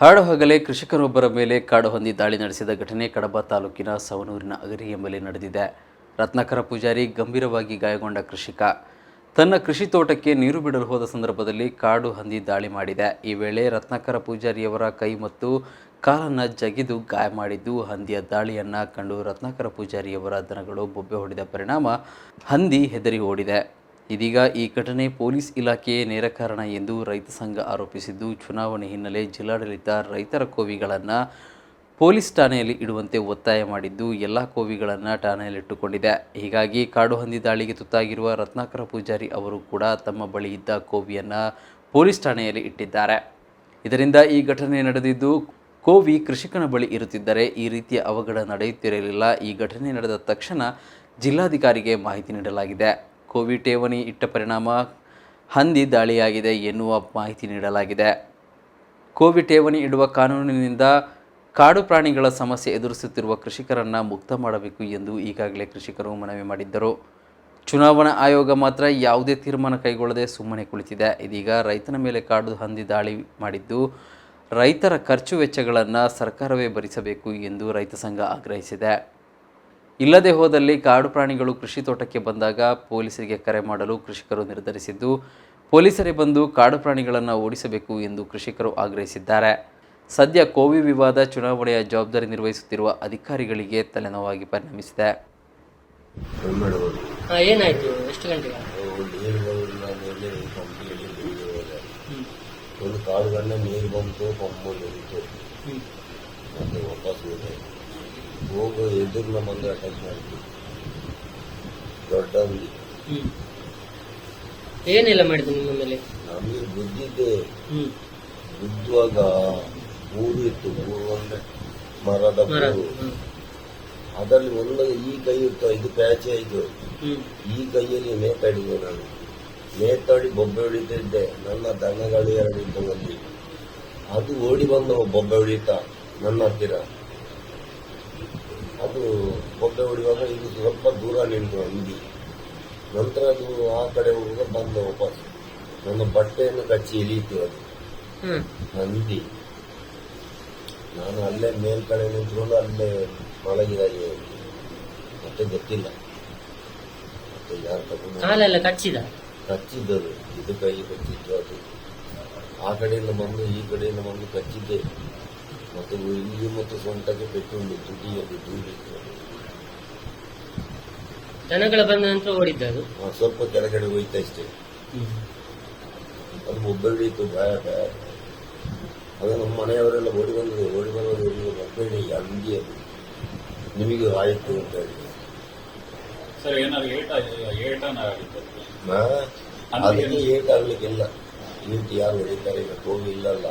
ಹಾಡು ಹಗಲೇ ಕೃಷಿಕರೊಬ್ಬರ ಮೇಲೆ ಕಾಡು ಹೊಂದಿ ದಾಳಿ ನಡೆಸಿದ ಘಟನೆ ಕಡಬ ತಾಲೂಕಿನ ಸವನೂರಿನ ಅಗರಿ ಎಂಬಲ್ಲಿ ನಡೆದಿದೆ. ರತ್ನಾಕರ ಪೂಜಾರಿ ಗಂಭೀರವಾಗಿ ಗಾಯಗೊಂಡ ಕೃಷಿಕ. ತನ್ನ ಕೃಷಿ ತೋಟಕ್ಕೆ ನೀರು ಬಿಡಲು ಹೋದ ಸಂದರ್ಭದಲ್ಲಿ ಕಾಡು ಹಂದಿ ದಾಳಿ ಮಾಡಿದೆ. ಈ ವೇಳೆ ರತ್ನಾಕರ ಪೂಜಾರಿಯವರ ಕೈ ಮತ್ತು ಕಾಲನ್ನು ಜಗಿದು ಗಾಯ ಮಾಡಿದ್ದು ಹಂದಿಯ ದಾಳಿಯನ್ನು ಕಂಡು ರತ್ನಾಕರ ಪೂಜಾರಿಯವರ ದನಗಳು ಬೊಬ್ಬೆ ಹೊಡೆದ ಪರಿಣಾಮ ಹಂದಿ ಹೆದರಿ ಓಡಿದೆ. ಇದೀಗ ಈ ಘಟನೆ ಪೊಲೀಸ್ ಇಲಾಖೆಯೇ ನೇರ ಕಾರಣ ಎಂದು ರೈತ ಸಂಘ ಆರೋಪಿಸಿದ್ದು, ಚುನಾವಣೆ ಹಿನ್ನೆಲೆ ಜಿಲ್ಲಾಡಳಿತ ರೈತರ ಕೋವಿಗಳನ್ನು ಪೊಲೀಸ್ ಠಾಣೆಯಲ್ಲಿ ಇಡುವಂತೆ ಒತ್ತಾಯ ಮಾಡಿದ್ದು, ಎಲ್ಲ ಕೋವಿಗಳನ್ನು ಠಾಣೆಯಲ್ಲಿಟ್ಟುಕೊಂಡಿದೆ ಹೀಗಾಗಿ ಕಾಡು ಹಂದಿ ದಾಳಿಗೆ ತುತ್ತಾಗಿರುವ ರತ್ನಾಕರ ಪೂಜಾರಿ ಅವರು ಕೂಡ ತಮ್ಮ ಬಳಿ ಇದ್ದ ಕೋವಿಯನ್ನು ಪೊಲೀಸ್ ಠಾಣೆಯಲ್ಲಿ ಇಟ್ಟಿದ್ದಾರೆ. ಇದರಿಂದ ಈ ಘಟನೆ ನಡೆದಿದ್ದು, ಕೋವಿ ಕೃಷಿಕನ ಬಳಿ ಇರುತ್ತಿದ್ದರೆ ಈ ರೀತಿಯ ಅವಘಡ ನಡೆಯುತ್ತಿರಲಿಲ್ಲ. ಈ ಘಟನೆ ನಡೆದ ತಕ್ಷಣ ಜಿಲ್ಲಾಧಿಕಾರಿಗೆ ಮಾಹಿತಿ ನೀಡಲಾಗಿದೆ. ಕೋವಿ ಠೇವಣಿ ಇಟ್ಟ ಪರಿಣಾಮ ಹಂದಿ ದಾಳಿಯಾಗಿದೆ ಎನ್ನುವ ಮಾಹಿತಿ ನೀಡಲಾಗಿದೆ. ಕೋವಿ ಠೇವಣಿ ಇಡುವ ಕಾನೂನಿನಿಂದ ಕಾಡು ಪ್ರಾಣಿಗಳ ಸಮಸ್ಯೆ ಎದುರಿಸುತ್ತಿರುವ ಕೃಷಿಕರನ್ನು ಮುಕ್ತ ಮಾಡಬೇಕು ಎಂದು ಈಗಾಗಲೇ ಕೃಷಿಕರು ಮನವಿ ಮಾಡಿದ್ದರು. ಚುನಾವಣಾ ಆಯೋಗ ಮಾತ್ರ ಯಾವುದೇ ತೀರ್ಮಾನ ಕೈಗೊಳ್ಳದೆ ಸುಮ್ಮನೆ ಕುಳಿತಿದೆ. ಇದೀಗ ರೈತನ ಮೇಲೆ ಕಾಡು ಹಂದಿ ದಾಳಿ ಮಾಡಿದ್ದು ರೈತರ ಖರ್ಚು ವೆಚ್ಚಗಳನ್ನು ಸರ್ಕಾರವೇ ಭರಿಸಬೇಕು ಎಂದು ರೈತ ಸಂಘ ಆಗ್ರಹಿಸಿದೆ. ಇಲ್ಲದೆ ಹೋದಲ್ಲಿ ಕಾಡು ಪ್ರಾಣಿಗಳು ಕೃಷಿ ತೋಟಕ್ಕೆ ಬಂದಾಗ ಪೊಲೀಸರಿಗೆ ಕರೆ ಮಾಡಲು ಕೃಷಿಕರು ನಿರ್ಧರಿಸಿದ್ದು ಪೊಲೀಸರೇ ಬಂದು ಕಾಡು ಪ್ರಾಣಿಗಳನ್ನು ಓಡಿಸಬೇಕು ಎಂದು ಕೃಷಿಕರು ಆಗ್ರಹಿಸಿದ್ದಾರೆ. ಸದ್ಯ ಕೋವಿ ವಿವಾದ ಚುನಾವಣೆಯ ಜವಾಬ್ದಾರಿ ನಿರ್ವಹಿಸುತ್ತಿರುವ ಅಧಿಕಾರಿಗಳಿಗೆ ತಲೆನೋವಾಗಿ ಪರಿಣಮಿಸಿದೆ. ಏನಾಯ್ತು? ಎಷ್ಟು ಗಂಟೆಗೆ? ಒಂದು ಕಾಲು ಗಂಟೆ ನೀರು ಬಂತು ಪಂಪು ನಿಂತು ಮತ್ತೆ ವಾಪಸ್ ಹೋದೆ. ಹೋಗೋ ಎದುರು ನಮ್ಮಂಗೆ ಅಟ್ಯಾಕ್ ಮಾಡಿದ್ವಿ. ದೊಡ್ಡ ಹ್ಮ್. ಏನೆಲ್ಲ ಮಾಡಿದ್ರು ನಿಮ್ಮ ಮೇಲೆ? ನಮಗೆ ಬುದ್ಧಿದ್ದೆ ಹ್ಮ್. ಬುದ್ಧುವಾಗ ಊರು ಇತ್ತು ಊರು ಅಂದ್ರೆ ಮರದ ಮರ ಊರು. ಹ್ಮ್. ಅದರಲ್ಲಿ ಒಂದು ಈ ಕೈ ಇತ್ತು ಇದು ಪ್ಯಾಚೆ ಆಯ್ತು. ಹ್ಮ್. ಈ ಕೈಯಲ್ಲಿ ನೇತಾಡಿದೆ ನಾನು. ನೇತಾಡಿ ಬೊಬ್ಬೆ ಹೊಡಿತಿದ್ದೆ ನನ್ನ ದನಗಳು ಎರಡು ಇತ್ತು ಅಲ್ಲಿ. ಅದು ಓಡಿ ಬಂದವ ಬೊಬ್ಬೆ ಹೊಡಿತಾ ನನ್ನ ಹತ್ತಿರ. ಅದು ಬೊಬ್ಬೆ ಹೊಡೆಯುವಾಗ ಇದು ಸ್ವಲ್ಪ ದೂರ ನಿಂತು ಹಂದಿ ನಂತರ ಅದು ಆ ಕಡೆ ಹೋಗುವಾಗ ಬಂದ ವಾಪಸ್. ನನ್ನ ಬಟ್ಟೆಯನ್ನು ಕಚ್ಚಿ ಇಳಿಯಿತು ಅದು. ಹಂದಿ ನಾನು ಅಲ್ಲೇ ಮೇಲ್ಕಡೆ ನಿಂತ್ಕೊಂಡು ಅಲ್ಲೇ ಮಲಗಿದಾಗೆ. ಮತ್ತೆ ಗೊತ್ತಿಲ್ಲ. ಮತ್ತೆ ಯಾರು ತಗೊಂಡು ಕಚ್ಚಿದ? ಕಚ್ಚಿದ್ದರು ಇದು ಕೈ ಕಚ್ಚಿದ್ದು ಅದು. ಆ ಕಡೆಯಿಂದ ಬಂದು ಈ ಕಡೆಯಿಂದ ಬಂದು ಕಚ್ಚಿದ್ದೆ. ಮತ್ತು ಇಲ್ಲಿ ಮತ್ತು ಸೊಂಟಕ್ಕೆ ಪೆಟ್ಟುಂಡು ತುಟಿಯಲ್ಲಿ ತೂಗಿತ್ತು ದನಗಳ ಬಂದ ನಂತರ ಓಡಿದ್ದ ಅದು ಆ, ಸ್ವಲ್ಪ ಕೆಳಗಡೆ ಹೋಯ್ತಾ ಅಷ್ಟೇ ಅದು ಒಬ್ಬರಿತ್ತು ಭಯ ಭಯ. ಅದು ನಮ್ಮ ಮನೆಯವರೆಲ್ಲ ಓಡಿ ಬಂದರು ಓಡಿ ಬಂದರು ಒಬ್ಬರಿ ಅಂಗಿ ಅದು. ನಿಮಗೆ ಆಯಿತು ಅಂತ ಹೇಳಿ. ಸರ್ ಏನಾದ್ರು ಏಟ ಏಟನ ಆಗಿತ್ತು? ನಾ ಅದಕ್ಕೆ ಏಟ್? ಆಗ್ಲಿಕ್ಕಿಲ್ಲ ಈಟ್ ಯಾರು ಹೊಡಿತಾರೆ ಈಗ ಕೋವಿ ಇಲ್ಲಲ್ಲ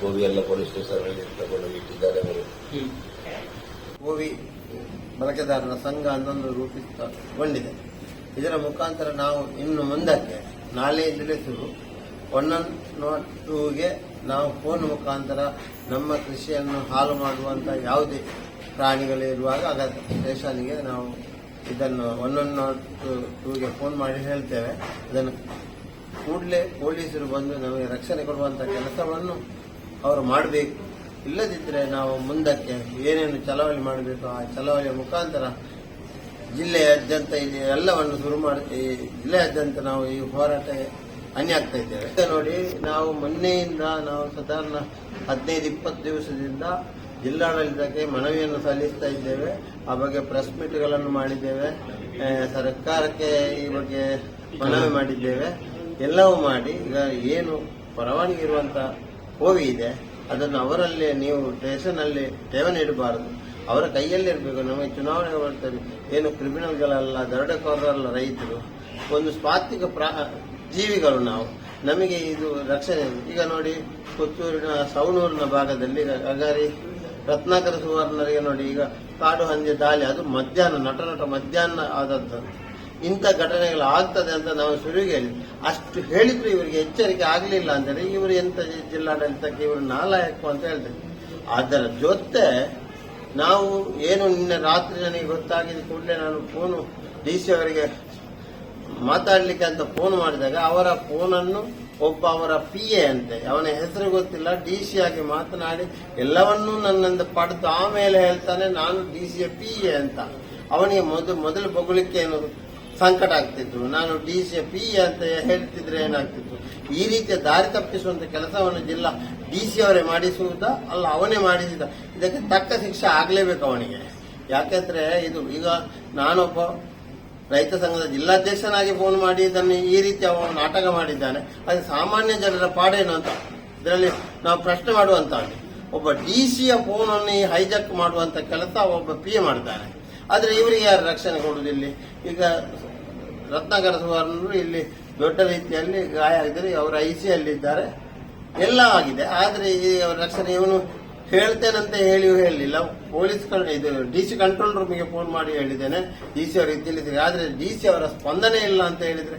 ಕೋವಿ ಎಲ್ಲ ಪೊಲೀಸ್ ಸ್ಟೇಷನ್ ತಗೊಂಡು ಇಟ್ಟಿದ್ದಾರೆ ಅವರು. ಕೋವಿ ಬಳಕೆದಾರರ ಸಂಘ ಅನ್ನೊಂದು ರೂಪಿಸಿಕೊಂಡಿದೆ. ಇದರ ಮುಖಾಂತರ ನಾವು ಇನ್ನು ಮುಂದಕ್ಕೆ ನಾಳೆಯಿಂದಲೇ ಶುರು ಒನ್ ನಾಟ್ ಟೂಗೆ ನಾವು ಫೋನ್ ಮುಖಾಂತರ ನಮ್ಮ ಕೃಷಿಯನ್ನು ಹಾಳು ಮಾಡುವಂತಹ ಯಾವುದೇ ಪ್ರಾಣಿಗಳು ಇರುವಾಗ ಆಗ ಸ್ಟೇಷನ್ಗೆ ನಾವು ಇದನ್ನು ಒನ್ ಒನ್ ನಾಟ್ ಟೂಗೆ ಫೋನ್ ಮಾಡಿ ಹೇಳ್ತೇವೆ. ಅದನ್ನು ಕೂಡಲೇ ಪೊಲೀಸರು ಬಂದು ನಮಗೆ ರಕ್ಷಣೆ ಕೊಡುವಂತ ಕೆಲಸವನ್ನು ಅವರು ಮಾಡಬೇಕು. ಇಲ್ಲದಿದ್ದರೆ ನಾವು ಮುಂದಕ್ಕೆ ಏನೇನು ಚಳವಳಿ ಮಾಡಬೇಕು, ಆ ಚಳವಳಿಯ ಮುಖಾಂತರ ಜಿಲ್ಲೆಯಾದ್ಯಂತ ಇದೆ ಎಲ್ಲವನ್ನು ಶುರು ಮಾಡಿ ಜಿಲ್ಲೆಯಾದ್ಯಂತ ನಾವು ಈ ಹೋರಾಟ ಅನ್ಯ ಆಗ್ತಾ ಇದ್ದೇವೆ. ನೋಡಿ, ನಾವು ಮೊನ್ನೆಯಿಂದ ನಾವು ಸಾಧಾರಣ ಹದಿನೈದು, ಇಪ್ಪತ್ತು ದಿವಸದಿಂದ ಜಿಲ್ಲಾಡಳಿತಕ್ಕೆ ಮನವಿಯನ್ನು ಸಲ್ಲಿಸ್ತಾ ಇದ್ದೇವೆ. ಆ ಬಗ್ಗೆ ಪ್ರೆಸ್ ಮೀಟ್ಗಳನ್ನು ಮಾಡಿದ್ದೇವೆ. ಸರ್ಕಾರಕ್ಕೆ ಈ ಬಗ್ಗೆ ಮನವಿ ಮಾಡಿದ್ದೇವೆ. ಎಲ್ಲವೂ ಮಾಡಿ ಈಗ ಏನು ಪರವಾನಗಿ ಇರುವಂತ ಕೋವಿ ಇದೆ ಅದನ್ನು ಅವರಲ್ಲಿ ನೀವು ಟೇಷನಲ್ಲಿ ಠೇವಣಿ ಇಡಬಾರದು. ಅವರ ಕೈಯಲ್ಲಿ ಇರಬೇಕು. ನಮಗೆ ಚುನಾವಣೆ ಬರ್ತದೆ. ಏನು ಕ್ರಿಮಿನಲ್ಗಳಲ್ಲ ದರೋಡೆಕೋರರಲ್ಲ ರೈತರು, ಒಂದು ಸ್ವಾತ್ವಿಕ ಪ್ರಾ, ಜೀವಿಗಳು ನಾವು. ನಮಗೆ ಇದು ರಕ್ಷಣೆ. ಈಗ ನೋಡಿ ಪುತ್ತೂರಿನ ಸವಣೂರಿನ ಭಾಗದಲ್ಲಿ ಅಗಾರಿ ರತ್ನಾಕರ ಸುವರ್ಣರಿಗೆ ನೋಡಿ, ಈಗ ಕಾಡು ಹಂದಿ, ದಾಳಿ, ಅದು ಮಧ್ಯಾಹ್ನ, ನಟ ನಟ ಮಧ್ಯಾಹ್ನ ಆದದ್ದು. ಇಂಥ ಘಟನೆಗಳು ಆಗ್ತದೆ ಅಂತ ನಾವು ಶುರುವಿಗೆ ಹೇಳಿ. ಅಷ್ಟು ಹೇಳಿದ್ರು ಇವರಿಗೆ ಎಚ್ಚರಿಕೆ ಆಗಲಿಲ್ಲ ಅಂದರೆ ಇವರು ಎಂತ ಜಿಲ್ಲಾಡಳಿತಕ್ಕೆ ಇವರು ನಾಲಾಯಕು ಅಂತ ಹೇಳ್ತಾರೆ. ಅದರ ಜೊತೆ ನಾವು ಏನು ನಿನ್ನೆ ರಾತ್ರಿ ನನಗೆ ಗೊತ್ತಾಗಿದ್ದ ಕೂಡಲೇ ನಾನು ಫೋನು ಡಿ ಸಿ ಅವರಿಗೆ ಮಾತಾಡಲಿಕ್ಕೆ ಅಂತ ಫೋನ್ ಮಾಡಿದಾಗ ಅವರ ಫೋನನ್ನು ಒಬ್ಬ ಅವರ ಪಿ ಎ ಅಂತೆ. ಅವನ ಹೆಸರು ಗೊತ್ತಿಲ್ಲ. ಡಿ ಸಿ ಆಗಿ ಮಾತನಾಡಿ ಎಲ್ಲವನ್ನೂ ನನ್ನಿಂದ ಪಡೆದು ಆಮೇಲೆ ಹೇಳ್ತಾನೆ, ನಾನು ಡಿ ಸಿ ಪಿ ಎ ಅಂತ. ಅವನಿಗೆ ಮೊದಲು ಮೊದಲು ಬೊಗಳಿಕೆ ಏನು ಸಂಕಟ ಆಗ್ತಿತ್ತು ನಾನು ಡಿ ಸಿ ಪಿ ಅಂತ ಹೇಳ್ತಿದ್ರೆ ಏನಾಗ್ತಿತ್ತು? ಈ ರೀತಿಯ ದಾರಿ ತಪ್ಪಿಸುವಂತ ಕೆಲಸವನ್ನು ಜಿಲ್ಲಾ ಡಿ ಸಿ ಅವರೇ ಮಾಡಿಸುವುದ? ಅಲ್ಲ, ಅವನೇ ಮಾಡಿಸಿದ. ಇದಕ್ಕೆ ತಕ್ಕ ಶಿಕ್ಷೆ ಆಗಲೇಬೇಕು ಅವನಿಗೆ. ಯಾಕೆಂದ್ರೆ ಇದು ಈಗ ನಾನೊಬ್ಬ ರೈತ ಸಂಘದ ಜಿಲ್ಲಾಧ್ಯಕ್ಷನಾಗಿ ಫೋನ್ ಮಾಡಿ ಇದನ್ನು ಈ ರೀತಿ ಅವನು ನಾಟಕ ಮಾಡಿದ್ದಾನೆ. ಅದು ಸಾಮಾನ್ಯ ಜನರ ಪಾಡೇನು ಅಂತ. ಇದರಲ್ಲಿ ನಾವು ಪ್ರಶ್ನೆ ಮಾಡುವಂತ ಒಬ್ಬ ಡಿ ಸಿಯ ಫೋನ್ ಅನ್ನು ಹೈಜಾಕ್ ಮಾಡುವಂತ ಕೆಲಸ ಒಬ್ಬ ಪಿ ಎ ಮಾಡ್ತಾನೆ. ಆದ್ರೆ ಇವರಿಗೆ ಯಾರು ರಕ್ಷಣೆ ಕೊಡುವುದಿಲ್ಲ ಈಗ ರತ್ನಾಕರ ಸುವರ್ಣರು ಇಲ್ಲಿ ದೊಡ್ಡ ರೀತಿಯಲ್ಲಿ ಗಾಯ ಆಗಿದ್ದಾರೆ ಅವರ ಐಸಿಯಲ್ಲಿದ್ದಾರೆ. ಎಲ್ಲ ಆಗಿದೆ. ಆದ್ರೆ ಈ ಅವರ ರಕ್ಷಣೆ ಇವನು ಹೇಳ್ತೇನಂತ ಹೇಳಿಯೂ ಹೇಳಲಿಲ್ಲ. ಪೊಲೀಸ್ ಇದು ಡಿ ಸಿ ಕಂಟ್ರೋಲ್ ರೂಮಿಗೆ ಫೋನ್ ಮಾಡಿ ಹೇಳಿದ್ದೇನೆ. ಡಿ ಸಿ ಅವರಿಗೆ ತಿಳಿಸಿದೆ. ಆದ್ರೆ ಡಿ ಸಿ ಅವರ ಸ್ಪಂದನೆ ಇಲ್ಲ ಅಂತ ಹೇಳಿದ್ರೆ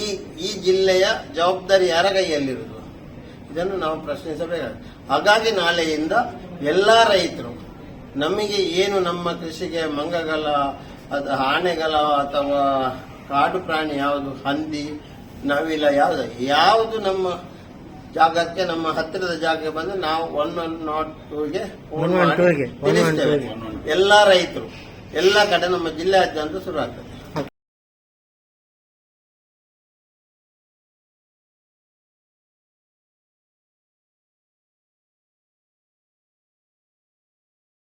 ಈ ಈ ಜಿಲ್ಲೆಯ ಜವಾಬ್ದಾರಿ ಯಾರ ಕೈಯಲ್ಲಿರುವುದು? ಇದನ್ನು ನಾವು ಪ್ರಶ್ನಿಸಬೇಕಾಗುತ್ತೆ ಹಾಗಾಗಿ ನಾಳೆಯಿಂದ ಎಲ್ಲಾ ರೈತರು ನಮಗೆ ಏನು ನಮ್ಮ ಕೃಷಿಗೆ ಮಂಗಗಳ ಅದು ಆನೆಗಳ ಅಥವಾ ಕಾಡು ಪ್ರಾಣಿ ಯಾವುದು ಹಂದಿ ನವಿಲ ಯಾವುದು ಯಾವುದು ನಮ್ಮ ಜಾಗಕ್ಕೆ ನಮ್ಮ ಹತ್ತಿರದ ಜಾಗಕ್ಕೆ ಬಂದು ನಾವು ಒನ್ ಒನ್ ನಾಟ್ ಟೂಗೆ ಫೋನ್ ಮಾಡಿ ತಿಳಿಸ್ತೇವೆ. ಎಲ್ಲಾ ರೈತರು ಎಲ್ಲ ಕಡೆ ನಮ್ಮ ಜಿಲ್ಲೆಯಾದ್ಯಂತ ಶುರು ಆಗ್ತದೆ.